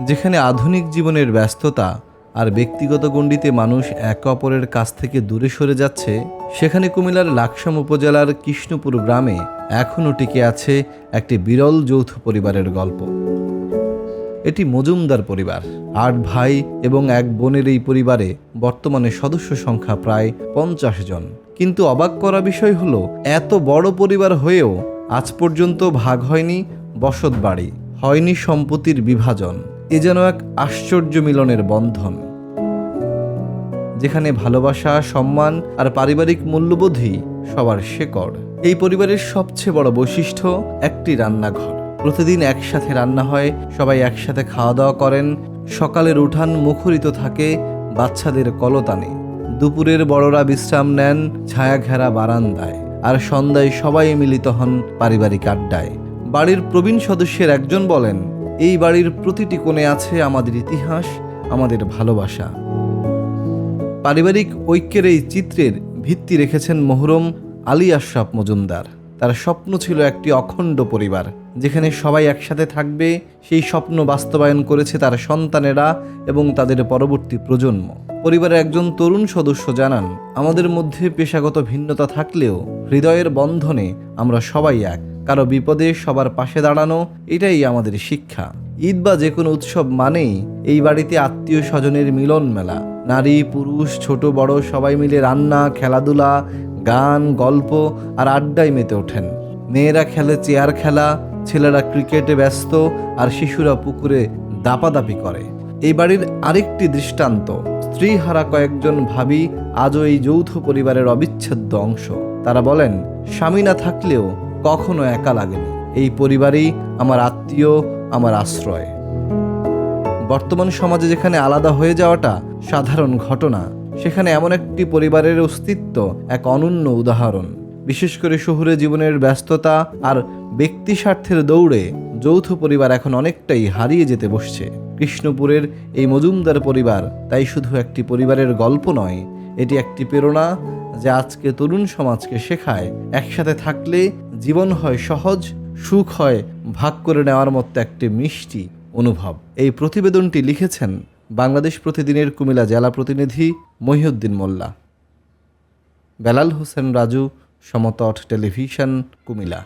যেখানে আধুনিক জীবনের ব্যস্ততা আর ব্যক্তিগত গণ্ডিতে মানুষ একে অপরের কাছ থেকে দূরে সরে যাচ্ছে, সেখানে কুমিল্লার লাকসাম উপজেলার কৃষ্ণপুর গ্রামে এখনও টিকে আছে একটি বিরল যৌথ পরিবারের গল্প। এটি মজুমদার পরিবার। আট ভাই এবং এক বোনের এই পরিবারে বর্তমানে সদস্য সংখ্যা প্রায় পঞ্চাশ জন। কিন্তু অবাক করা বিষয় হলো, এত বড় পরিবার হয়েও আজ পর্যন্ত ভাগ হয়নি, বসত বাড়ি, হয়নি সম্পত্তির বিভাজন। এ যেন এক আশ্চর্য মিলনের বন্ধন, যেখানে ভালোবাসা, সম্মান আর পারিবারিক মূল্যবোধই সবার শেকড়। এই পরিবারের সবচেয়ে বড় বৈশিষ্ট্য একটি রান্নাঘর। প্রতিদিন একসাথে রান্না হয়, সবাই একসাথে খাওয়া দাওয়া করেন, সকালের উঠান মুখরিত থাকে বাচ্চাদের কলতানে। দুপুরের বড়রা বিশ্রাম নেন ছায়া ঘেরা বারান্দায়, আর সন্ধ্যায় সবাই মিলিত হন পারিবারিক আড্ডায়। বাড়ির প্রবীণ সদস্যের একজন বলেন এই বাড়ির প্রতিটি কোণে আছে আমাদের ইতিহাস, আমাদের ভালোবাসা। পারিবারিক ঐক্যের এই চিত্রের ভিত্তি রেখেছেন মোহরম আলী আশরাফ মজুমদার। তার স্বপ্ন ছিল একটি অখণ্ড পরিবার, যেখানে সবাই একসাথে থাকবে, সেই স্বপ্ন বাস্তবায়ন করেছে তার সন্তানেরা এবং তাদের পরবর্তী প্রজন্ম। পরিবারের একজন তরুণ সদস্য জানান, আমাদের মধ্যে পেশাগত ভিন্নতা থাকলেও হৃদয়ের বন্ধনে আমরা সবাই এক। কারও বিপদে সবার পাশে দাঁড়ানো, এটাই আমাদের শিক্ষা। ঈদ বা যে কোনো উৎসব মানেই এই বাড়িতে আত্মীয় স্বজনের মিলন মেলা। নারী, পুরুষ, ছোট, বড় সবাই মিলে রান্না, খেলাধুলা, গান, গল্প আর আড্ডায় মেতে ওঠেন। মেয়েরা খেলে চেয়ার খেলা, ছেলেরা ক্রিকেটে ব্যস্ত আর শিশুরা পুকুরে দাপাদাপি করে। এই বাড়ির আরেকটি দৃষ্টান্ত স্ত্রী হারা কয়েকজন ভাবি আজও এই যৌথ পরিবারের অবিচ্ছেদ্য অংশ। তারা বলেন, স্বামী না থাকলেও কখনো একা লাগেনি। এই পরিবারই আমার আত্মীয়, আমার আশ্রয়। বর্তমান সমাজে যেখানে আলাদা হয়ে যাওয়াটা সাধারণ ঘটনা, সেখানে এমন একটি পরিবারের অস্তিত্ব এক অনন্য উদাহরণ। বিশেষ করে শহুরে জীবনের ব্যস্ততা আর ব্যক্তি স্বার্থের দৌড়ে যৌথ পরিবার এখন অনেকটাই হারিয়ে যেতে বসছে। কৃষ্ণপুরের এই মজুমদার পরিবার তাই শুধু একটি পরিবারের গল্প নয় এটি একটি প্রেরণা যা আজকে তরুণ সমাজকে শেখায়, একসাথে থাকলে জীবন হয় সহজ, সুখ হয় ভাগ করে নেওয়ার মতো একটি মিষ্টি অনুভব। এই প্রতিবেদনটি লিখেছেন বাংলাদেশ প্রতিদিনের কুমিলা জেলা প্রতিনিধি মহিউদ্দিন মোল্লা। বেলাল হোসেন রাজু, সমতট টেলিভিশন, কুমিল্লা।